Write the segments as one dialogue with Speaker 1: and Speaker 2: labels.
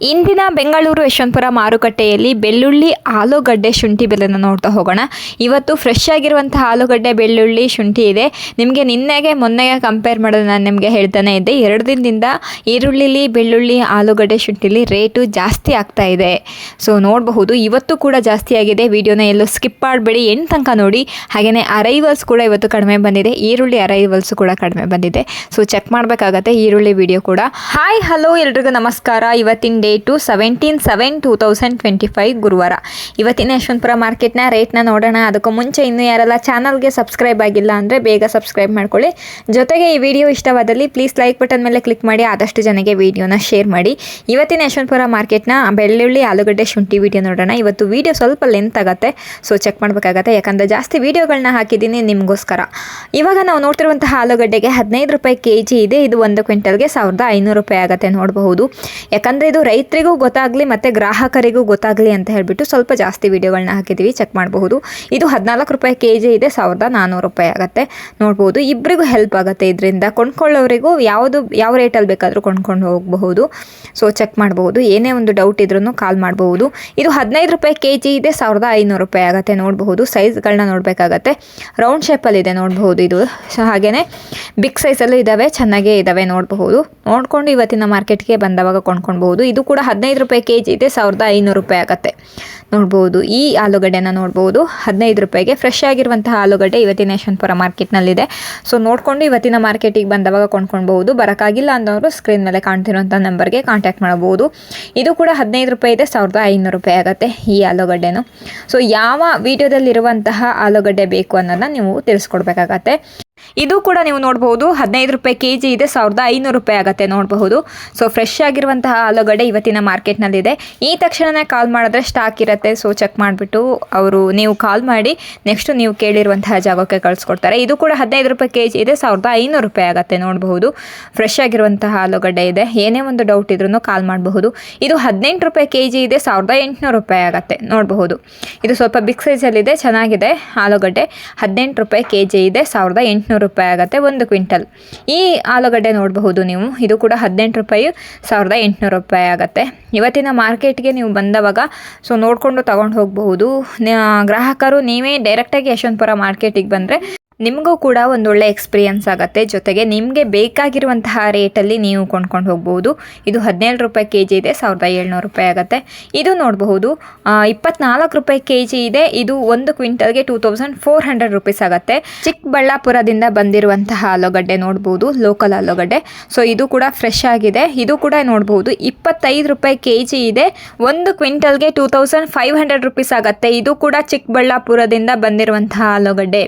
Speaker 1: ಇಂದಿನ ಬೆಂಗಳೂರು ಯಶವಂತಪುರ ಮಾರುಕಟ್ಟೆಯಲ್ಲಿ ಬೆಳ್ಳುಳ್ಳಿ, ಆಲೂಗಡ್ಡೆ ಶುಂಠಿ ಬೆಲೆನ ನೋಡ್ತಾ ಹೋಗೋಣ. ಇವತ್ತು ಫ್ರೆಶ್ ಆಗಿರುವಂತಹ ಆಲೂಗಡ್ಡೆ, ಬೆಳ್ಳುಳ್ಳಿ, ಶುಂಠಿ ಇದೆ. ನಿಮಗೆ ನಿನ್ನೆಗೆ, ಮೊನ್ನೆಗೆ ಕಂಪೇರ್ ಮಾಡೋದು ನಾನು ನಿಮಗೆ ಹೇಳ್ತಾನೆ ಇದ್ದೆ. ಎರಡು ದಿನದಿಂದ ಈರುಳ್ಳಿಲಿ, ಬೆಳ್ಳುಳ್ಳಿ, ಆಲೂಗಡ್ಡೆ, ಶುಂಠಿಲಿ ರೇಟು ಜಾಸ್ತಿ ಆಗ್ತಾ ಇದೆ. ಸೊ ನೋಡಬಹುದು. ಇವತ್ತು ಕೂಡ ಜಾಸ್ತಿ ಆಗಿದೆ. ವಿಡಿಯೋನ ಎಲ್ಲೂ ಸ್ಕಿಪ್ ಮಾಡಬೇಡಿ. ಎಂಟು ತನಕ ನೋಡಿ. ಹಾಗೆಯೇ ಅರೈವಲ್ಸ್ ಕೂಡ ಇವತ್ತು ಕಡಿಮೆ ಬಂದಿದೆ. ಈರುಳ್ಳಿ ಅರೈವಲ್ಸ್ ಕೂಡ ಕಡಿಮೆ ಬಂದಿದೆ. ಸೊ ಚೆಕ್ ಮಾಡಬೇಕಾಗತ್ತೆ ಈರುಳ್ಳಿ ವಿಡಿಯೋ ಕೂಡ. ಹಾಯ್ ಹಲೋ ಎಲ್ರಿಗೂ ನಮಸ್ಕಾರ. ಇವತ್ತಿನ date seventeen seven two thousand twenty five ಗುರುವಾರ. ಇವತ್ತಿನ ಯಶವಂತಪುರ ಮಾರ್ಕೆಟ್ನ ರೇಟ್ನ ನೋಡೋಣ. ಅದಕ್ಕೂ ಮುಂಚೆ ಇನ್ನೂ ಯಾರೆಲ್ಲ ಚಾನಲ್ಗೆ ಸಬ್ಸ್ಕ್ರೈಬ್ ಆಗಿಲ್ಲ ಅಂದರೆ ಬೇಗ ಸಬ್ಸ್ಕ್ರೈಬ್ ಮಾಡ್ಕೊಳ್ಳಿ. ಜೊತೆಗೆ ಈ ವಿಡಿಯೋ ಇಷ್ಟವಾದಲ್ಲಿ ಪ್ಲೀಸ್ ಲೈಕ್ ಬಟನ್ ಮೇಲೆ ಕ್ಲಿಕ್ ಮಾಡಿ ಆದಷ್ಟು ಜನಗೆ ವಿಡಿಯೋನ ಶೇರ್ ಮಾಡಿ. ಇವತ್ತಿನ ಯಶವಂತಪುರ ಮಾರ್ಕೆಟ್ನ ಬೆಳ್ಳುಳ್ಳಿ, ಆಲೂಗಡ್ಡೆ, ಶುಂಠಿ ವಿಡಿಯೋ ನೋಡೋಣ. ಇವತ್ತು ವಿಡಿಯೋ ಸ್ವಲ್ಪ ಲೆಂತ್ ಆಗುತ್ತೆ, ಸೊ ಚೆಕ್ ಮಾಡಬೇಕಾಗತ್ತೆ. ಯಾಕಂದರೆ ಜಾಸ್ತಿ ವಿಡಿಯೋಗಳನ್ನ ಹಾಕಿದ್ದೀನಿ ನಿಮಗೋಸ್ಕರ. ಇವಾಗ ನಾವು ನೋಡ್ತಿರುವಂತಹ ಆಲೂಗಡ್ಡೆಗೆ ಹದಿನೈದು ರೂಪಾಯಿ ಕೆ ಜಿ ಇದೆ. ಇದು ಒಂದು ಕ್ವಿಂಟಲ್ಗೆ ಸಾವಿರದ ಐನೂರು ರೂಪಾಯಿ ಆಗುತ್ತೆ ನೋಡಬಹುದು. ಯಾಕಂದರೆ ಇದು ರೈತರಿಗೂ ಗೊತ್ತಾಗಲಿ ಮತ್ತು ಗ್ರಾಹಕರಿಗೂ ಗೊತ್ತಾಗಲಿ ಅಂತ ಹೇಳಿಬಿಟ್ಟು ಸ್ವಲ್ಪ ಜಾಸ್ತಿ ವೀಡಿಯೋಗಳನ್ನ ಹಾಕಿದ್ದೀವಿ ಚೆಕ್ ಮಾಡಬಹುದು. ಇದು ಹದಿನಾಲ್ಕು ರೂಪಾಯಿ ಕೆ ಜಿ ಇದೆ, ಸಾವಿರದ ನಾನ್ನೂರು ರೂಪಾಯಿ ಆಗುತ್ತೆ. ನೋಡ್ಬೋದು ಇಬ್ಬರಿಗೂ ಹೆಲ್ಪ್ ಆಗುತ್ತೆ ಇದರಿಂದ. ಕೊಂಡ್ಕೊಳ್ಳೋರಿಗೂ ಯಾವುದು, ಯಾವ ರೇಟಲ್ಲಿ ಬೇಕಾದರೂ ಕೊಂಡ್ಕೊಂಡು ಹೋಗಬಹುದು. ಸೊ ಚೆಕ್ ಮಾಡಬಹುದು. ಏನೇ ಒಂದು ಡೌಟ್ ಇದ್ರೂ ಕಾಲ್ ಮಾಡಬಹುದು. ಇದು ಹದಿನೈದು ರೂಪಾಯಿ ಕೆ ಜಿ ಇದೆ, ಸಾವಿರದ ಐನೂರು ರೂಪಾಯಿ ಆಗುತ್ತೆ. ನೋಡಬಹುದು ಸೈಜ್ಗಳನ್ನ ನೋಡಬೇಕಾಗತ್ತೆ. ರೌಂಡ್ ಶೇಪಲ್ಲಿ ಇದೆ, ನೋಡಬಹುದು ಇದು. ಸೊ ಹಾಗೆಯೇ ಬಿಗ್ ಸೈಜಲ್ಲೂ ಇದ್ದಾವೆ ಚೆನ್ನಾಗೇ ಇದ್ದಾವೆ ನೋಡಬಹುದು. ನೋಡಿಕೊಂಡು ಇವತ್ತಿನ ಮಾರ್ಕೆಟ್ಗೆ ಬಂದವಾಗ ಕೊಂಡ್ಕೊಳ್ಬಹುದು. ಇದು ಕೂಡ ಹದಿನೈದು ರೂಪಾಯಿ ಕೆ ಜಿ ಇದೆ, ಸಾವಿರದ ಐನೂರು ರೂಪಾಯಿ ಆಗುತ್ತೆ. ನೋಡ್ಬೋದು, ಈ ಆಲೂಗಡ್ಡೆನ ನೋಡ್ಬೋದು. ಹದಿನೈದು ರೂಪಾಯಿಗೆ ಫ್ರೆಶ್ ಆಗಿರುವಂತಹ ಆಲೂಗಡ್ಡೆ ಇವತ್ತಿನ ಯಶವಂತಪುರ ಮಾರ್ಕೆಟ್ನಲ್ಲಿದೆ. ಸೊ ನೋಡಿಕೊಂಡು ಇವತ್ತಿನ ಮಾರ್ಕೆಟಿಗೆ ಬಂದವಾಗ ಕೊಂಡ್ಕೊಳ್ಬಹುದು. ಬರೋಕ್ಕಾಗಿಲ್ಲ ಅನ್ನೋರು ಸ್ಕ್ರೀನ್ ಮೇಲೆ ಕಾಣ್ತಿರುವಂಥ ನಂಬರ್ಗೆ ಕಾಂಟ್ಯಾಕ್ಟ್ ಮಾಡಬಹುದು. ಇದು ಕೂಡ ಹದಿನೈದು ರೂಪಾಯಿ ಇದೆ, ಸಾವಿರದ ಐನೂರು ರೂಪಾಯಿ ಆಗುತ್ತೆ ಈ ಆಲೂಗಡ್ಡೆನು. ಸೊ ಯಾವ ವಿಡಿಯೋದಲ್ಲಿರುವಂತಹ ಆಲೂಗಡ್ಡೆ ಬೇಕು ಅನ್ನೋದನ್ನ ನೀವು ತಿಳಿಸ್ಕೊಡ್ಬೇಕಾಗತ್ತೆ. ಇದು ಕೂಡ ನೀವು ನೋಡಬಹುದು, ಹದಿನೈದು ರೂಪಾಯಿ ಕೆ ಜಿ ಇದೆ, ಸಾವಿರದ ಐನೂರು ರೂಪಾಯಿ ಆಗುತ್ತೆ ನೋಡಬಹುದು. ಸೊ ಫ್ರೆಶ್ ಆಗಿರುವಂತಹ ಆಲೂಗಡ್ಡೆ ಇವತ್ತಿನ ಮಾರ್ಕೆಟ್ನಲ್ಲಿದೆ. ಈ ತಕ್ಷಣನೇ ಕಾಲ್ ಮಾಡಿದ್ರೆ ಸ್ಟಾಕ್ ಇರುತ್ತೆ. ಸೊ ಚೆಕ್ ಮಾಡಿಬಿಟ್ಟು ಅವರು ನೀವು ಕಾಲ್ ಮಾಡಿ ನೆಕ್ಸ್ಟ್ ನೀವು ಕೇಳಿರುವಂತಹ ಜಾಗಕ್ಕೆ ಕಳಿಸ್ಕೊಡ್ತಾರೆ. ಇದು ಕೂಡ ಹದಿನೈದು ರೂಪಾಯಿ ಕೆ ಜಿ ಇದೆ, ಸಾವಿರದ ಐನೂರು ರೂಪಾಯಿ ಆಗುತ್ತೆ ನೋಡಬಹುದು. ಫ್ರೆಶ್ ಆಗಿರುವಂತಹ ಆಲೂಗಡ್ಡೆ ಇದೆ. ಏನೇ ಒಂದು ಡೌಟ್ ಇದ್ರೂ ಕಾಲ್ ಮಾಡಬಹುದು. ಇದು ಹದಿನೆಂಟು ರೂಪಾಯಿ ಕೆ ಜಿ ಇದೆ, ಸಾವಿರದ ಎಂಟುನೂರು ರೂಪಾಯಿ ಆಗುತ್ತೆ ನೋಡಬಹುದು. ಇದು ಸ್ವಲ್ಪ ಬಿಗ್ ಸೈಜಲ್ಲಿದೆ ಚೆನ್ನಾಗಿದೆ ಆಲೂಗಡ್ಡೆ. ಹದಿನೆಂಟು ರೂಪಾಯಿ ಕೆ ಜಿ ಇದೆ, ಸಾವಿರದ ಎಂಟುನೂರು ರೂಪಾಯಿ ಆಗುತ್ತೆ ಒಂದು ಕ್ವಿಂಟಲ್. ಈ ಆಲೂಗಡ್ಡೆ ನೋಡಬಹುದು ನೀವು. ಇದು ಕೂಡ ಹದಿನೆಂಟು ರೂಪಾಯಿ, ಸಾವಿರದ ಎಂಟುನೂರು ರೂಪಾಯಿ ಆಗುತ್ತೆ. ಇವತ್ತಿನ ಮಾರ್ಕೆಟ್ಗೆ ನೀವು ಬಂದವಾಗ ಸೊ ನೋಡಿಕೊಂಡು ತಗೊಂಡು ಹೋಗಬಹುದು. ಗ್ರಾಹಕರು ನೀವೇ ಡೈರೆಕ್ಟಾಗಿ ಯಶವಂತಪುರ ಮಾರ್ಕೆಟಿಗೆ ಬಂದರೆ ನಿಮಗೂ ಕೂಡ ಒಂದೊಳ್ಳೆ ಎಕ್ಸ್ಪೀರಿಯನ್ಸ್ ಆಗುತ್ತೆ. ಜೊತೆಗೆ ನಿಮಗೆ ಬೇಕಾಗಿರುವಂತಹ ರೇಟಲ್ಲಿ ನೀವು ಕೊಂಡ್ಕೊಂಡು ಹೋಗ್ಬೋದು. ಇದು ಹದಿನೇಳು ರೂಪಾಯಿ ಕೆ ಜಿ ಇದೆ, ಸಾವಿರದ ಏಳ್ನೂರು ರೂಪಾಯಿ ಆಗುತ್ತೆ. ಇದು ನೋಡಬಹುದು ಇಪ್ಪತ್ನಾಲ್ಕು ರೂಪಾಯಿ ಕೆ ಜಿ ಇದೆ. ಇದು ಒಂದು ಕ್ವಿಂಟಲ್ಗೆ two thousand four hundred rupees ಆಗುತ್ತೆ. ಚಿಕ್ಕಬಳ್ಳಾಪುರದಿಂದ ಬಂದಿರುವಂತಹ ಆಲೂಗಡ್ಡೆ ನೋಡ್ಬೋದು ಲೋಕಲ್ ಆಲೂಗಡ್ಡೆ. ಸೊ ಇದು ಕೂಡ ಫ್ರೆಶ್ ಆಗಿದೆ. ಇದು ಕೂಡ ನೋಡಬಹುದು, ಇಪ್ಪತ್ತೈದು ರೂಪಾಯಿ ಕೆ ಜಿ ಇದೆ. ಒಂದು ಕ್ವಿಂಟಲ್ಗೆ two thousand five hundred rupees ಆಗುತ್ತೆ. ಇದು ಕೂಡ ಚಿಕ್ಕಬಳ್ಳಾಪುರದಿಂದ ಬಂದಿರುವಂತಹ ಆಲೂಗಡ್ಡೆ.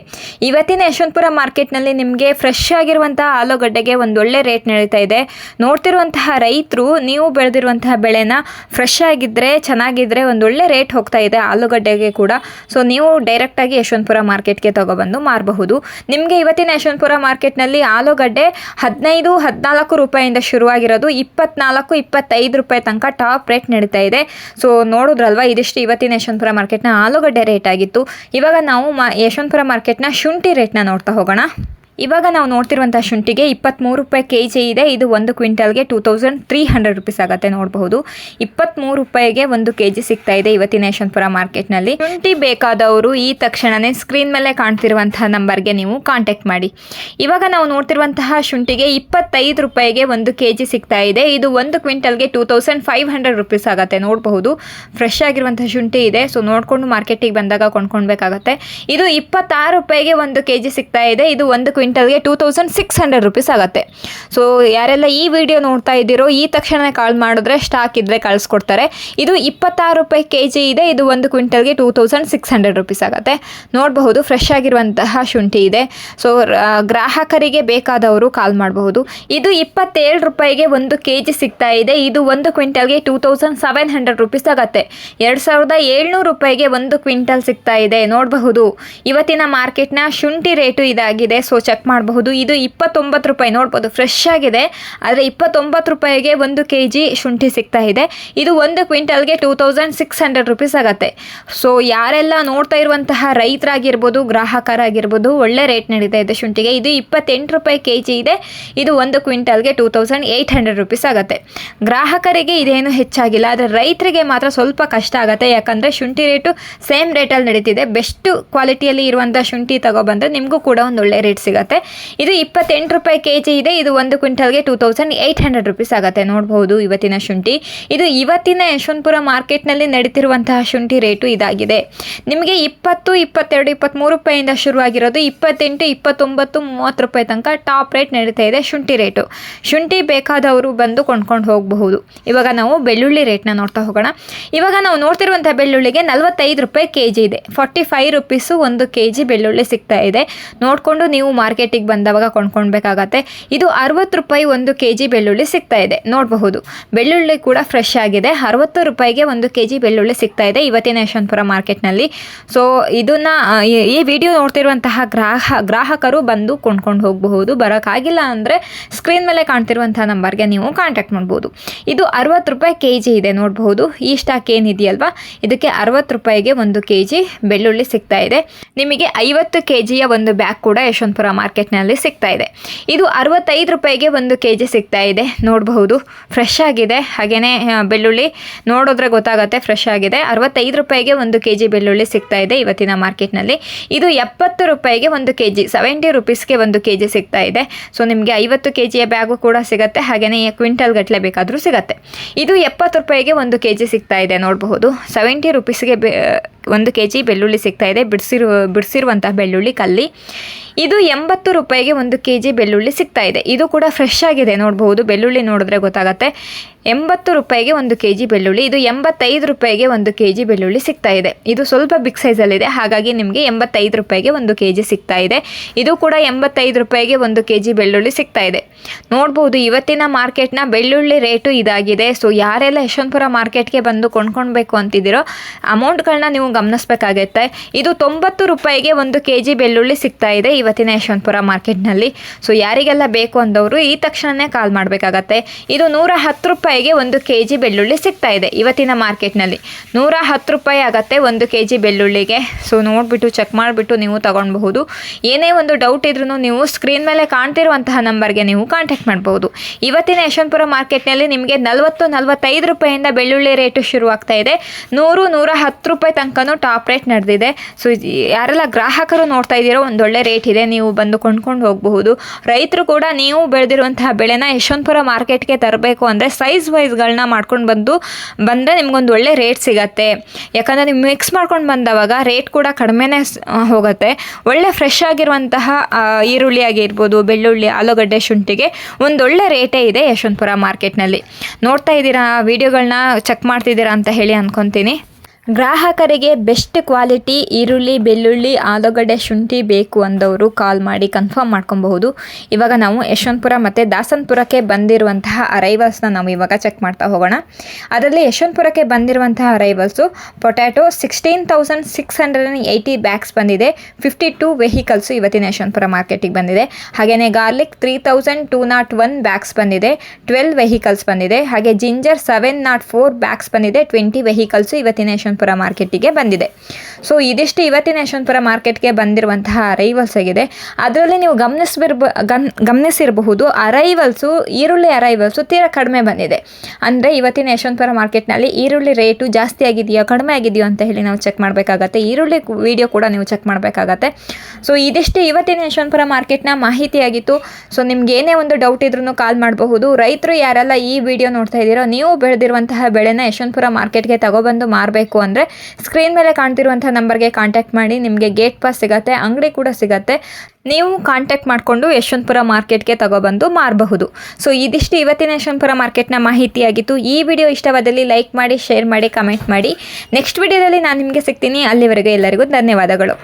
Speaker 1: ಇವತ್ತಿನ ಯಶವಂತಪುರ ಮಾರ್ಕೆಟ್ನಲ್ಲಿ ನಿಮಗೆ ಫ್ರೆಶ್ ಆಗಿರುವಂತಹ ಆಲೂಗಡ್ಡೆಗೆ ಒಂದೊಳ್ಳೆ ರೇಟ್ ನಡೀತಾ ಇದೆ. ನೋಡ್ತಿರುವಂತಹ ರೈತರು, ನೀವು ಬೆಳೆದಿರುವಂತಹ ಬೆಳೆನ ಫ್ರೆಶ್ ಆಗಿದ್ದರೆ ಚೆನ್ನಾಗಿದ್ದರೆ ಒಂದೊಳ್ಳೆ ರೇಟ್ ಹೋಗ್ತಾ ಇದೆ ಆಲೂಗಡ್ಡೆಗೆ ಕೂಡ. ಸೊ ನೀವು ಡೈರೆಕ್ಟಾಗಿ ಯಶವಂತಪುರ ಮಾರ್ಕೆಟ್ಗೆ ತಗೊಬಂದು ಮಾರಬಹುದು. ನಿಮಗೆ ಇವತ್ತಿನ ಯಶವಂತಪುರ ಮಾರ್ಕೆಟ್ನಲ್ಲಿ ಆಲೂಗಡ್ಡೆ ಹದಿನೈದು, ಹದಿನಾಲ್ಕು ರೂಪಾಯಿಂದ ಶುರುವಾಗಿರೋದು ಇಪ್ಪತ್ನಾಲ್ಕು, ಇಪ್ಪತ್ತೈದು ರೂಪಾಯಿ ತನಕ ಟಾಪ್ ರೇಟ್ ನಡೀತಾ ಇದೆ. ಸೊ ನೋಡಿದ್ರಲ್ವಾ? ಇದಿಷ್ಟು ಇವತ್ತಿನ ಯಶವಂತಪುರ ಮಾರ್ಕೆಟ್ನ ಆಲೂಗಡ್ಡೆ ರೇಟ್ ಆಗಿತ್ತು. ಇವಾಗ ನಾವು ಯಶವಂತಪುರ ಮಾರ್ಕೆಟ್ನ ಶುಂಠಿ ರೇಟ್ನ ನೋಡ್ತಾ ಹೋಗೋಣ. ಇವಾಗ ನಾವು ನೋಡ್ತಿರುವಂಥ ಶುಂಠಿಗೆ ಇಪ್ಪತ್ತ್ಮೂರು ರೂಪಾಯಿ ಕೆ ಜಿ ಇದೆ. ಇದು ಒಂದು ಕ್ವಿಂಟಲ್ಗೆ two thousand three hundred rupees ಆಗುತ್ತೆ ನೋಡಬಹುದು. ಇಪ್ಪತ್ತ್ಮೂರು ರೂಪಾಯಿಗೆ ಒಂದು ಕೆ ಜಿ ಸಿಗ್ತಾ ಇದೆ ಇವತ್ತಿನ ಯಶವಂತಪುರ ಮಾರ್ಕೆಟ್ನಲ್ಲಿ. ಶುಂಠಿ ಬೇಕಾದವರು ಈ ತಕ್ಷಣನೇ ಸ್ಕ್ರೀನ್ ಮೇಲೆ ಕಾಣ್ತಿರುವಂತಹ ನಂಬರ್ಗೆ ನೀವು ಕಾಂಟ್ಯಾಕ್ಟ್ ಮಾಡಿ. ಇವಾಗ ನಾವು ನೋಡ್ತಿರುವಂತಹ ಶುಂಠಿಗೆ ಇಪ್ಪತ್ತೈದು ರೂಪಾಯಿಗೆ ಒಂದು ಕೆ ಜಿ ಸಿಗ್ತಾ ಇದೆ. ಇದು ಒಂದು ಕ್ವಿಂಟಲ್ಗೆ two thousand five hundred rupees ಆಗುತ್ತೆ ನೋಡಬಹುದು. ಫ್ರೆಶ್ ಆಗಿರುವಂತಹ ಶುಂಠಿ ಇದೆ. ಸೊ ನೋಡಿಕೊಂಡು ಮಾರ್ಕೆಟಿಗೆ ಬಂದಾಗ ಕೊಂಡ್ಕೊಳ್ಬೇಕಾಗತ್ತೆ. ಇದು ಇಪ್ಪತ್ತಾರು ರೂಪಾಯಿಗೆ ಒಂದು ಕೆ ಜಿ ಸಿಗ್ತಾ ಇದೆ. ಇದು ಒಂದು ಕ್ವಿಂಟಲ್ಗೆ two thousand six hundred rupees ಆಗುತ್ತೆ. ಸೊ ಯಾರೆಲ್ಲ ಈ ವಿಡಿಯೋ ನೋಡ್ತಾ ಇದ್ದೀರೋ, ಈ ತಕ್ಷಣ ಕಾಲ್ ಮಾಡಿದ್ರೆ ಸ್ಟಾಕ್ ಇದ್ದರೆ ಕಳಿಸ್ಕೊಡ್ತಾರೆ. ಇದು ಇಪ್ಪತ್ತಾರು ರೂಪಾಯಿ ಕೆ ಜಿ ಇದೆ, ಇದು ಒಂದು ಕ್ವಿಂಟಲ್ಗೆ two thousand six hundred rupees ಆಗುತ್ತೆ. ನೋಡಬಹುದು ಫ್ರೆಶ್ ಆಗಿರುವಂತಹ ಶುಂಠಿ ಇದೆ. ಸೊ ಗ್ರಾಹಕರಿಗೆ ಬೇಕಾದವರು ಕಾಲ್ ಮಾಡಬಹುದು. ಇದು ಇಪ್ಪತ್ತೇಳು ರೂಪಾಯಿಗೆ ಒಂದು ಕೆ ಜಿ ಸಿಗ್ತಾ ಇದೆ, ಇದು ಒಂದು ಕ್ವಿಂಟಲ್ಗೆ two thousand seven hundred rupees ಆಗುತ್ತೆ. ಎರಡು ಸಾವಿರದ ಏಳ್ನೂರು ರೂಪಾಯಿಗೆ ಒಂದು ಕ್ವಿಂಟಲ್ ಸಿಗ್ತಾ ಇದೆ, ನೋಡಬಹುದು. ಇವತ್ತಿನ ಮಾರ್ಕೆಟ್ನ ಶುಂಠಿ ರೇಟು ಇದಾಗಿದೆ ಸೊ ಚೆಕ್ ಮಾಡಬಹುದು. ಇದು ಇಪ್ಪತ್ತೊಂಬತ್ತು ರೂಪಾಯಿ. ನೋಡ್ಬೋದು ಫ್ರೆಶ್ ಆಗಿದೆ. ಆದರೆ ಇಪ್ಪತ್ತೊಂಬತ್ತು ರೂಪಾಯಿಗೆ ಒಂದು ಕೆ ಜಿ ಶುಂಠಿ ಸಿಗ್ತಾ ಇದೆ. ಇದು ಒಂದು ಕ್ವಿಂಟಲ್ಗೆ two thousand six hundred rupees ಆಗುತ್ತೆ. ಸೊ ಯಾರೆಲ್ಲ ನೋಡ್ತಾ ಇರುವಂತಹ ರೈತರಾಗಿರ್ಬೋದು, ಗ್ರಾಹಕರಾಗಿರ್ಬೋದು, ಒಳ್ಳೆ ರೇಟ್ ನಡೀತಾ ಇದೆ ಶುಂಠಿಗೆ. ಇದು ಇಪ್ಪತ್ತೆಂಟು ರೂಪಾಯಿ ಕೆ ಜಿ ಇದೆ. ಇದು ಒಂದು ಕ್ವಿಂಟಲ್ಗೆ two thousand eight hundred rupees ಆಗುತ್ತೆ. ಗ್ರಾಹಕರಿಗೆ ಇದೇನು ಹೆಚ್ಚಾಗಿಲ್ಲ. ಆದರೆ ರೈತರಿಗೆ ಮಾತ್ರ ಸ್ವಲ್ಪ ಕಷ್ಟ ಆಗುತ್ತೆ. ಯಾಕಂದರೆ ಶುಂಠಿ ರೇಟು ಸೇಮ್ ರೇಟಲ್ಲಿ ನಡೀತಿದೆ. ಬೆಸ್ಟ್ ಕ್ವಾಲಿಟಿಯಲ್ಲಿ ಇರುವಂಥ ಶುಂಠಿ ತಗೊಬಂದರೆ ನಿಮಗೂ ಕೂಡ ಒಂದು ಒಳ್ಳೆ ರೇಟ್ ಸಿಗುತ್ತೆ. ಇದು ಇಪ್ಪತ್ತೆಂಟು ರೂಪಾಯಿ ಕೆ ಜಿ ಇದೆ. ಇದು ಒಂದು ಕ್ವಿಂಟಲ್ಗೆ two thousand eight hundred rupees ಆಗುತ್ತೆ. ನೋಡಬಹುದು ಇವತ್ತಿನ ಶುಂಠಿ. ಇದು ಇವತ್ತಿನ ಯಶವಂತಪುರ ಮಾರ್ಕೆಟ್ನಲ್ಲಿ ನಡೀತಿರುವಂತಹ ಶುಂಠಿ ರೇಟು ಇದಾಗಿದೆ. ನಿಮಗೆ ಇಪ್ಪತ್ತು, ಇಪ್ಪತ್ತೆರಡು, ಇಪ್ಪತ್ತ್ಮೂರು ರೂಪಾಯಿಂದ ಶುರುವಾಗಿರೋದು ಇಪ್ಪತ್ತೆಂಟು, ಇಪ್ಪತ್ತೊಂಬತ್ತು, ಮೂವತ್ತು ರೂಪಾಯಿ ತನಕ ಟಾಪ್ ರೇಟ್ ನಡೀತಾ ಇದೆ ಶುಂಠಿ ರೇಟು. ಶುಂಠಿ ಬೇಕಾದವರು ಬಂದು ಕೊಂಡ್ಕೊಂಡು ಹೋಗಬಹುದು. ಇವಾಗ ನಾವು ಬೆಳ್ಳುಳ್ಳಿ ರೇಟ್ನ ನೋಡ್ತಾ ಹೋಗೋಣ. ಇವಾಗ ನಾವು ನೋಡ್ತಿರುವಂಥ ಬೆಳ್ಳುಳ್ಳಿಗೆ ನಲವತ್ತೈದು ರೂಪಾಯಿ ಕೆ ಜಿ ಇದೆ. ಫಾರ್ಟಿ ಫೈವ್ ರುಪೀಸು ಒಂದು ಕೆ ಜಿ ಬೆಳ್ಳುಳ್ಳಿ ಸಿಗ್ತಾ ಇದೆ. ನೋಡಿಕೊಂಡು ನೀವು ಮಾರ್ಕೆಟಿಗೆ ಬಂದವಾಗ ಕೊಂಡ್ಕೊಳ್ಬೇಕಾಗತ್ತೆ. ಇದು ಅರವತ್ತು ರೂಪಾಯಿ ಒಂದು ಕೆ ಜಿ ಬೆಳ್ಳುಳ್ಳಿ ಸಿಗ್ತಾ ಇದೆ. ನೋಡಬಹುದು. ಬೆಳ್ಳುಳ್ಳಿ ಕೂಡ ಫ್ರೆಶ್ ಆಗಿದೆ. ಅರವತ್ತು ರೂಪಾಯಿಗೆ ಒಂದು ಕೆ ಜಿ ಬೆಳ್ಳುಳ್ಳಿ ಸಿಗ್ತಾ ಇದೆ ಇವತ್ತಿನ ಯಶವಂತಪುರ ಮಾರ್ಕೆಟ್ನಲ್ಲಿ. ಸೊ ಇದನ್ನ ಈ ವಿಡಿಯೋ ನೋಡ್ತಿರುವಂತಹ ಗ್ರಾಹ, ಗ್ರಾಹಕರು ಬಂದು ಕೊಂಡ್ಕೊಂಡು ಹೋಗಬಹುದು. ಬರೋಕ್ಕಾಗಿಲ್ಲ ಅಂದರೆ ಸ್ಕ್ರೀನ್ ಮೇಲೆ ಕಾಣ್ತಿರುವಂತಹ ನಂಬರ್ಗೆ ನೀವು ಕಾಂಟ್ಯಾಕ್ಟ್ ಮಾಡ್ಬೋದು. ಇದು ಅರವತ್ತು ರೂಪಾಯಿ ಕೆ ಜಿ ಇದೆ. ನೋಡಬಹುದು. ಈ ಸ್ಟಾಕ್ ಏನಿದೆಯಲ್ವಾ? ಇದಕ್ಕೆ ಅರವತ್ತು ರೂಪಾಯಿಗೆ ಒಂದು ಕೆ ಜಿ ಬೆಳ್ಳುಳ್ಳಿ ಸಿಗ್ತಾ ಇದೆ. ನಿಮಗೆ ಐವತ್ತು ಕೆ ಜಿಯ ಒಂದು ಬ್ಯಾಗ್ ಕೂಡ ಯಶವಂತಪುರ ಮಾರ್ಕೆಟ್ನಲ್ಲಿ ಸಿಗ್ತಾ ಇದೆ. ಇದು ಅರವತ್ತೈದು ರೂಪಾಯಿಗೆ ಒಂದು ಕೆ ಜಿ ಸಿಗ್ತಾ ಇದೆ. ನೋಡಬಹುದು. ಫ್ರೆಶ್ ಆಗಿದೆ. ಹಾಗೆಯೇ ಬೆಳ್ಳುಳ್ಳಿ ನೋಡಿದ್ರೆ ಗೊತ್ತಾಗುತ್ತೆ. ಫ್ರೆಶ್ ಆಗಿದೆ. ಅರವತ್ತೈದು ರೂಪಾಯಿಗೆ ಒಂದು ಕೆ ಜಿ ಬೆಳ್ಳುಳ್ಳಿ ಸಿಗ್ತಾ ಇದೆ ಇವತ್ತಿನ ಮಾರ್ಕೆಟ್ನಲ್ಲಿ. ಇದು ಎಪ್ಪತ್ತು ರೂಪಾಯಿಗೆ ಒಂದು ಕೆ ಜಿ ಸೆವೆಂಟಿ ರುಪೀಸ್ಗೆ ಒಂದು ಕೆ ಜಿ ಸಿಗ್ತಾ ಇದೆ. ಸೊ ನಿಮಗೆ ಐವತ್ತು ಕೆ ಜಿಯ ಬ್ಯಾಗು ಕೂಡ ಸಿಗುತ್ತೆ. ಹಾಗೆಯೇ ಕ್ವಿಂಟಲ್ ಗಟ್ಟಲೆ ಬೇಕಾದರೂ ಸಿಗುತ್ತೆ. ಇದು ಎಪ್ಪತ್ತು ರೂಪಾಯಿಗೆ ಒಂದು ಕೆ ಜಿ ಸಿಗ್ತಾ ಇದೆ. ನೋಡಬಹುದು. ಸೆವೆಂಟಿ ರುಪೀಸ್ಗೆ ಬೆ ಒಂದು ಕೆ ಜಿ ಬೆಳ್ಳುಳ್ಳಿ ಸಿಗ್ತಾ ಇದೆ. ಬಿಡಿಸಿರು ಬಿಡಿಸಿರುವಂಥ ಬೆಳ್ಳುಳ್ಳಿ ಕಲ್ಲಿ. ಇದು ಎಂಬತ್ತು ರೂಪಾಯಿಗೆ ಒಂದು ಕೆ ಜಿ ಬೆಳ್ಳುಳ್ಳಿ ಸಿಗ್ತಾ ಇದೆ. ಇದು ಕೂಡ ಫ್ರೆಶ್ ಆಗಿದೆ ನೋಡಬಹುದು ಬೆಳ್ಳುಳ್ಳಿ ನೋಡಿದ್ರೆ ಗೊತ್ತಾಗುತ್ತೆ. ಎಂಬತ್ತು ರೂಪಾಯಿಗೆ ಒಂದು ಕೆ ಜಿ ಬೆಳ್ಳುಳ್ಳಿ, ಇದು ಎಂಬತ್ತೈದು ರೂಪಾಯಿಗೆ ಒಂದು ಕೆ ಜಿ ಬೆಳ್ಳುಳ್ಳಿ ಸಿಗ್ತಾ ಇದೆ. ಇದು ಸ್ವಲ್ಪ ಬಿಗ್ ಸೈಜಲ್ಲಿದೆ ಹಾಗಾಗಿ ನಿಮಗೆ ಎಂಬತ್ತೈದು ರೂಪಾಯಿಗೆ ಒಂದು ಕೆ ಜಿ ಸಿಗ್ತಾ ಇದೆ. ಇದು ಕೂಡ ಎಂಬತ್ತೈದು ರೂಪಾಯಿಗೆ ಒಂದು ಕೆ ಜಿ ಬೆಳ್ಳುಳ್ಳಿ ಸಿಗ್ತಾ ಇದೆ. ನೋಡ್ಬೋದು, ಇವತ್ತಿನ ಮಾರ್ಕೆಟ್ನ ಬೆಳ್ಳುಳ್ಳಿ ರೇಟು ಇದಾಗಿದೆ. ಸೊ ಯಾರೆಲ್ಲ ಯಶವಂತಪುರ ಮಾರ್ಕೆಟ್ಗೆ ಬಂದು ಕೊಂಡ್ಕೊಳ್ಬೇಕು ಅಂತಿದ್ದೀರೋ ಅಮೌಂಟ್ಗಳನ್ನ ನೀವು ಗಮನಿಸಬೇಕಾಗತ್ತೆ. ಇದು ತೊಂಬತ್ತು ರೂಪಾಯಿಗೆ ಒಂದು ಕೆ ಜಿ ಬೆಳ್ಳುಳ್ಳಿ ಸಿಗ್ತಾ ಇದೆ ಇವತ್ತಿನ ಯಶವಂತಪುರ ಮಾರ್ಕೆಟ್ನಲ್ಲಿ ಸೊ ಯಾರಿಗೆಲ್ಲ ಬೇಕು ಅಂದವರು ಈ ತಕ್ಷಣವೇ ಕಾಲ್ ಮಾಡಬೇಕಾಗತ್ತೆ. ಇದು ನೂರ ಹತ್ತು ರೂಪಾಯಿಗೆ ಒಂದು ಕೆ ಜಿ ಬೆಳ್ಳುಳ್ಳಿ ಸಿಗ್ತಾ ಇದೆ ಇವತ್ತಿನ ಮಾರ್ಕೆಟ್ನಲ್ಲಿ. ನೂರ ಹತ್ತು ರೂಪಾಯಿ ಆಗುತ್ತೆ ಒಂದು ಕೆ ಜಿ ಬೆಳ್ಳುಳ್ಳಿಗೆ. ಸೊ ನೋಡಿಬಿಟ್ಟು ಚೆಕ್ ಮಾಡಿಬಿಟ್ಟು ನೀವು ತಗೊಳ್ಬಹುದು ಏನೇ ಒಂದು ಡೌಟ್ ಇದ್ರೂ ನೀವು ಸ್ಕ್ರೀನ್ ಮೇಲೆ ಕಾಣ್ತಿರುವಂತಹ ನಂಬರ್ಗೆ ನೀವು ಕಾಂಟ್ಯಾಕ್ಟ್ ಮಾಡಬಹುದು. ಇವತ್ತಿನ ಯಶವಂತಪುರ ಮಾರ್ಕೆಟ್ನಲ್ಲಿ ನಿಮಗೆ ನಲವತ್ತು, ನಲವತ್ತೈದು ರೂಪಾಯಿಂದ ಬೆಳ್ಳುಳ್ಳಿ ರೇಟು ಶುರುವಾಗ್ತಾ ಇದೆ. ನೂರು, ನೂರ ಹತ್ತು ರೂಪಾಯಿ ತನಕನೂ ಟಾಪ್ ರೇಟ್ ನಡೆದಿದೆ. ಸೊ ಯಾರೆಲ್ಲ ಗ್ರಾಹಕರು ನೋಡ್ತಾ ಇದ್ದೀರೋ ಒಂದೊಳ್ಳೆ ರೇಟ್ ಇದೆ, ನೀವು ಬಂದು ಕೊಂಡ್ಕೊಂಡು ಹೋಗಬಹುದು. ರೈತರು ಕೂಡ ನೀವು ಬೆಳೆದಿರುವಂತಹ ಬೆಳೆನ ಯಶವಂತಪುರ ಮಾರ್ಕೆಟ್ಗೆ ತರಬೇಕು ಅಂದರೆ ಸೈಜ್ ವೈಸ್ಗಳನ್ನ ಮಾಡ್ಕೊಂಡು ಬಂದು ಬಂದರೆ ನಿಮ್ಗೊಂದು ಒಳ್ಳೆ ರೇಟ್ ಸಿಗತ್ತೆ. ಯಾಕಂದರೆ ನೀವು ಮಿಕ್ಸ್ ಮಾಡ್ಕೊಂಡು ಬಂದವಾಗ ರೇಟ್ ಕೂಡ ಕಡಿಮೆನೇ ಹೋಗುತ್ತೆ. ಒಳ್ಳೆ ಫ್ರೆಶ್ ಆಗಿರುವಂತಹ ಈರುಳ್ಳಿ ಆಗಿರ್ಬೋದು, ಬೆಳ್ಳುಳ್ಳಿ, ಆಲೂಗಡ್ಡೆ, ಶುಂಠಿಗೆ ಒಳ್ಳೆ ರೇಟೇ ಇದೆ ಯಶವಂತಪುರ ಮಾರ್ಕೆಟ್ನಲ್ಲಿ ನೋಡ್ತಾ ಇದ್ದೀರಾ ವಿಡಿಯೋಗಳನ್ನ ಚೆಕ್ ಮಾಡ್ತಿದ್ದೀರಾ ಅಂತ ಹೇಳಿ ಅನ್ಕೊತೀನಿ. ಗ್ರಾಹಕರಿಗೆ ಬೆಸ್ಟ್ ಕ್ವಾಲಿಟಿ, ಈರುಳ್ಳಿ, ಬೆಳ್ಳುಳ್ಳಿ, ಆಲೂಗಡ್ಡೆ, ಶುಂಠಿ ಬೇಕು ಅಂದವರು ಕಾಲ್ ಮಾಡಿ ಕನ್ಫರ್ಮ್ ಮಾಡ್ಕೊಬಹುದು. ಇವಾಗ ನಾವು ಯಶವಂತಪುರ ಮತ್ತು ದಾಸನಪುರಕ್ಕೆ ಬಂದಿರುವಂತಹ ಅರೈವಲ್ಸ್ನ ನಾವು ಇವಾಗ ಚೆಕ್ ಮಾಡ್ತಾ ಹೋಗೋಣ. ಅದರಲ್ಲಿ ಯಶವಂತಪುರಕ್ಕೆ ಬಂದಿರುವಂತಹ arrivals potato sixteen thousand six hundred eighty bags ಬಂದಿದೆ. ಫಿಫ್ಟಿ ಟೂ ವೆಹಿಕಲ್ಸು ಇವತ್ತಿನ ಯಶವಂತಪುರ ಮಾರ್ಕೆಟಿಗೆ ಬಂದಿದೆ. ಹಾಗೆಯೇ garlic three thousand two nought one bags ಬಂದಿದೆ. ಟ್ವೆಲ್ ವೆಹಿಕಲ್ಸ್ ಬಂದಿದೆ. ಹಾಗೆ ginger seven nought four bags ಬಂದಿದೆ. ಟ್ವೆಂಟಿ ವೆಹಿಕಲ್ಸು ಇವತ್ತಿನ ಯಶವಂತಪುರ ಮಾರ್ಕೆಟಿಗೆ ಬಂದಿದೆ. ಸೊ ಇದಿಷ್ಟು ಇವತ್ತಿನ ಯಶವಂತಪುರ ಮಾರ್ಕೆಟ್ಗೆ ಬಂದಿರುವಂತಹ ಅರೈವಲ್ಸ್ ಆಗಿದೆ ಅದರಲ್ಲಿ ನೀವು ಗಮನಿಸ್ಬಿರ್ಬ, ಗಮ್, ಗಮನಿಸಿರಬಹುದು ಅರೈವಲ್ಸು ಈರುಳ್ಳಿ ಅರೈವಲ್ಸು ತೀರಾ ಕಡಿಮೆ ಬಂದಿದೆ. ಅಂದರೆ ಇವತ್ತಿನ ಯಶವಂತಪುರ ಮಾರ್ಕೆಟ್ನಲ್ಲಿ ಈರುಳ್ಳಿ ರೇಟು ಜಾಸ್ತಿ ಆಗಿದೆಯಾ, ಕಡಿಮೆ ಆಗಿದೆಯೋ ಅಂತ ಹೇಳಿ ನಾವು ಚೆಕ್ ಮಾಡಬೇಕಾಗತ್ತೆ. ಈರುಳ್ಳಿ ವಿಡಿಯೋ ಕೂಡ ನೀವು ಚೆಕ್ ಮಾಡಬೇಕಾಗತ್ತೆ. ಸೊ ಇದಿಷ್ಟು ಇವತ್ತಿನ ಯಶವಂತಪುರ ಮಾರ್ಕೆಟ್ನ ಮಾಹಿತಿಯಾಗಿತ್ತು ಸೊ ನಿಮ್ಗೆ ಏನೇ ಒಂದು ಡೌಟ್ ಇದ್ರೂ ಕಾಲ್ ಮಾಡಬಹುದು. ರೈತರು ಯಾರೆಲ್ಲ ಈ ವಿಡಿಯೋ ನೋಡ್ತಾ ಇದ್ದೀರೋ, ನೀವು ಬೆಳೆದಿರುವಂತಹ ಬೆಳೆನ ಯಶವಂತಪುರ ಮಾರ್ಕೆಟ್ಗೆ ತಗೊಬಂದು ಮಾರಬೇಕು ಅಂದರೆ ಸ್ಕ್ರೀನ್ ಮೇಲೆ ಕಾಣ್ತಿರುವಂಥ ನಂಬರ್ಗೆ ಕಾಂಟ್ಯಾಕ್ಟ್ ಮಾಡಿ, ನಿಮಗೆ ಗೇಟ್ ಪಾಸ್ ಸಿಗತ್ತೆ, ಅಂಗಡಿ ಕೂಡ ಸಿಗತ್ತೆ. ನೀವು ಕಾಂಟ್ಯಾಕ್ಟ್ ಮಾಡಿಕೊಂಡು ಯಶವಂತಪುರ ಮಾರ್ಕೆಟ್ಗೆ ತಗೊಬಂದು ಮಾರಬಹುದು. ಸೊ ಇದಿಷ್ಟು ಇವತ್ತಿನ ಯಶವಂತಪುರ ಮಾರ್ಕೆಟ್ನ ಮಾಹಿತಿಯಾಗಿತ್ತು. ಈ ವಿಡಿಯೋ ಇಷ್ಟವಾದಲ್ಲಿ ಲೈಕ್ ಮಾಡಿ ಶೇರ್ ಮಾಡಿ ಕಮೆಂಟ್ ಮಾಡಿ. ನೆಕ್ಸ್ಟ್ ವಿಡಿಯೋದಲ್ಲಿ ನಾನು ನಿಮಗೆ ಸಿಗ್ತೀನಿ. ಅಲ್ಲಿವರೆಗೂ ಎಲ್ಲರಿಗೂ ಧನ್ಯವಾದಗಳು.